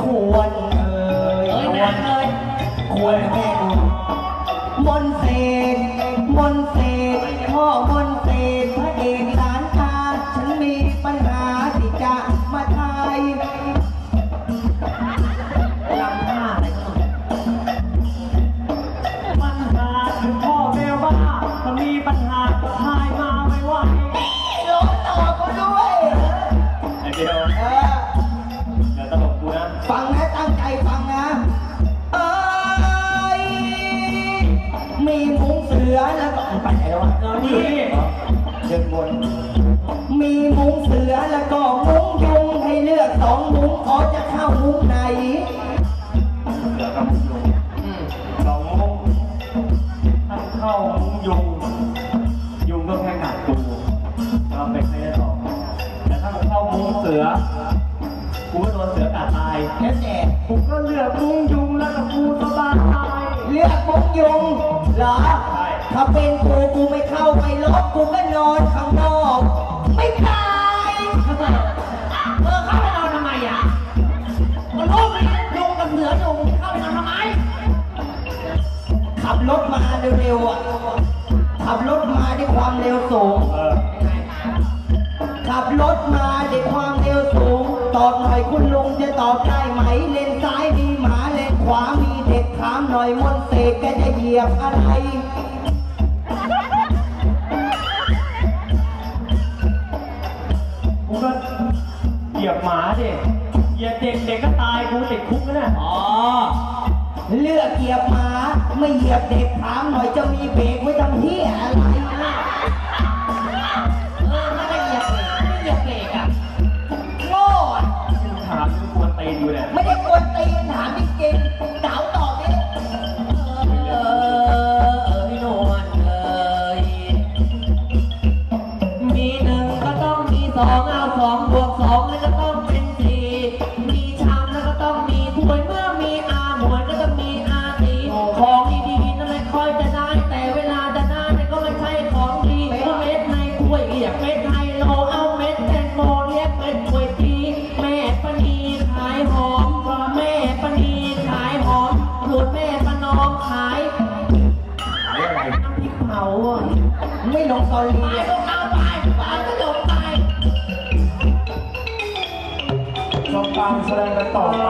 ควรเอ่ยควรเลย ควรแม่บุญมนเสนมนเสนพ่อมนเสนพระเอกสารชาฉันมีปัญหาที่จะมาทายปัญหาคือพ่อแม่ว่ามัามีปัญหาทายมา นอนอยู่นี่มีมุ้งเสือแล้ก็มุ้งยุงให้เลือกสองมุ้งขอจะเข้ามุ้งไหน เดี๋ยวครับลุงสองมุ้งเข้ามุ้งยุง ยุงก็แค่หนักกูเราเป็นแค่ได้หอกแต่ถ้ามันเข้ามุ้งเสือ กูก็โดนเสือกัดตาย แค่แจกกูก็เลือกมุ้งยุงแล้ก็กูสบาย เลือกมุ้งยุงเหรอ ถ้าเป็นกูกูไม่เข้าไปลบกูก็นอนข้างนอก ไม่ตายเออเข้าไปนอนทำไมอะก็รู้ไหมยุงกับเสือยุงเข้าไปนอนทำไม ขับรถมาเร็วๆอะ ขับรถมาด้วยความเร็วสูง ขับรถมาด้วยความเร็วสูง ตอบหน่อยคุณลุงจะตอบได้ไหม เลนซ้ายมีหมาเลนขวามีเด็กถามหน่อยมนเสกแกจะเหยียบอะไร ยียบหมาดิเหยียบเด็กเด็กก็ตายกูติดคุกแล้วนะอ๋อ เลือกเหยียบหมาไม่เหยียบเด็กถามหน่อยจะมีเบรกไว้ทำเหี้ยอะไรนะเออไม่ได้เหยียบเบรกไม่ได้เหยียบเบรกอะโง่อะถามกูกวนตีนอยู่เนี่ยไม่ได้กวนตีนถามจริงๆสาวตอบดิเออเออพี่นวลเอ้ยมีหนึ่งก็ต้องมีสองเอาสองบ วกสองแล้วก็ต้องเป็นสี่มีชามแล้วก็ต้องมีถ้วยเมื่อมีอาหมวยก็ต้องมีอาตีของดีๆนั่นแหละค่อยจะได้ แต่เวลาจะได้เนี่ยก็ไม่ใช่ของดีเพราะเม็ดในถ้วยเรียกเม็ดไฮโลเอาเม็ดแตงโมเรียกเม็ดกล้วยทีแม่ปณีขายหอมแม่ปณีขายหอมส่วนแม่ประนอมขายขายอะไรน้ำพริกเผาอะไม่ลงตอรีตายอะลงเอาตายตายก็หลงตายชมการแสดงกันต่อไป